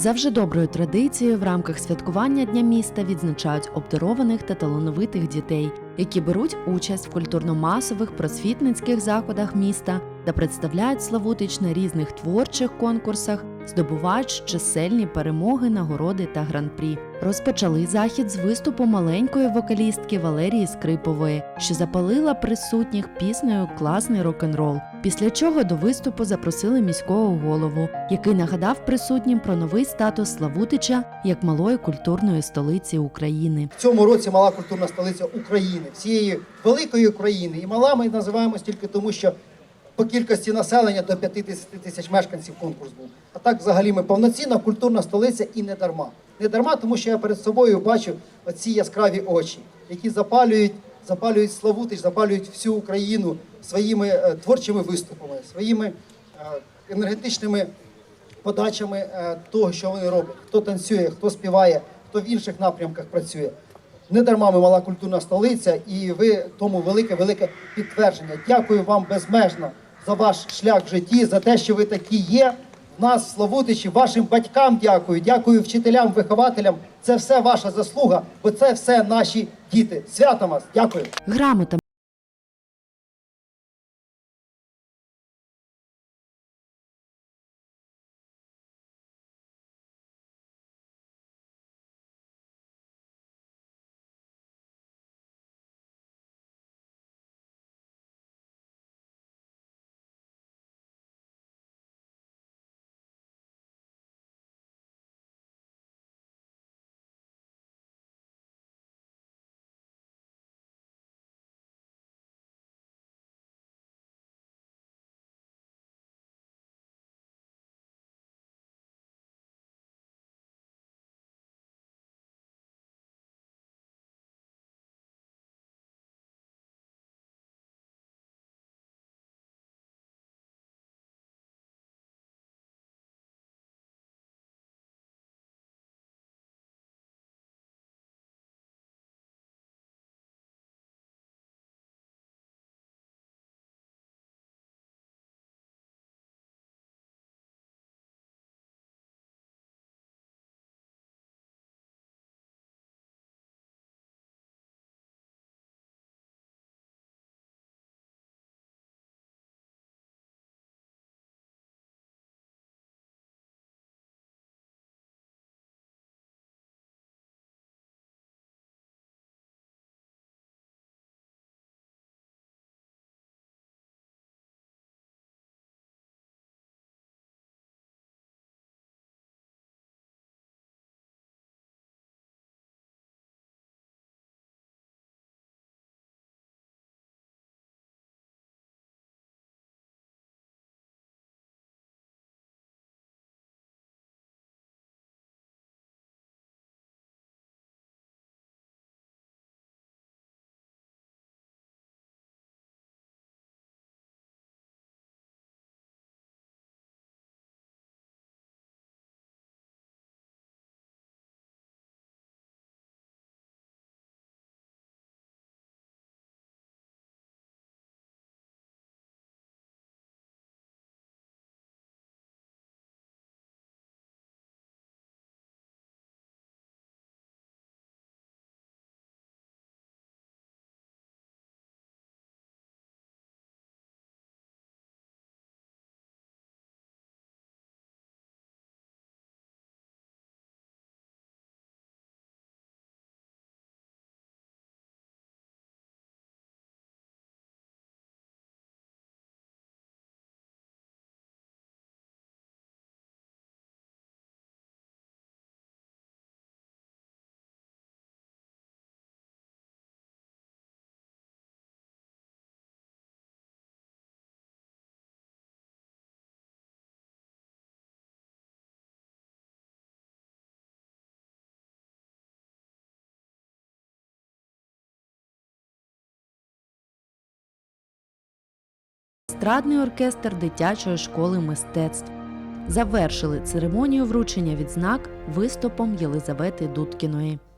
За вже доброю традицією в рамках святкування Дня міста відзначають обдарованих та талановитих дітей, які беруть участь в культурно-масових просвітницьких заходах міста та представляють Славутич на різних творчих конкурсах, здобувають чисельні перемоги, нагороди та гран-прі. Розпочали захід з виступу маленької вокалістки Валерії Скрипової, що запалила присутніх піснею Класний рок-н-рол. Після чого до виступу запросили міського голову, який нагадав присутнім про новий статус Славутича як малої культурної столиці України. В цьому році мала культурна столиця України, всієї великої України. І мала ми називаємо тільки тому, що по кількості населення до 50 тисяч мешканців конкурс був. А так, взагалі, ми повноцінна культурна столиця і не дарма. Не дарма, тому що я перед собою бачу оці яскраві очі, які запалюють, запалюють Славутич, запалюють всю Україну своїми е, творчими виступами, своїми е, енергетичними подачами е, того, що вони роблять. Хто танцює, хто співає, хто в інших напрямках працює. Не дарма ми мала культурна столиця, і ви тому велике, велике підтвердження. Дякую вам безмежно за ваш шлях в житті, за те, що ви такі є. В нас, Славутичі, вашим батькам дякую, дякую вчителям, вихователям. Це все ваша заслуга, бо це все наші діти. Свято вас! Дякую. Грамота естрадний оркестр дитячої школи мистецтв. Завершили церемонію вручення відзнак виступом Єлизавети Дудкіної.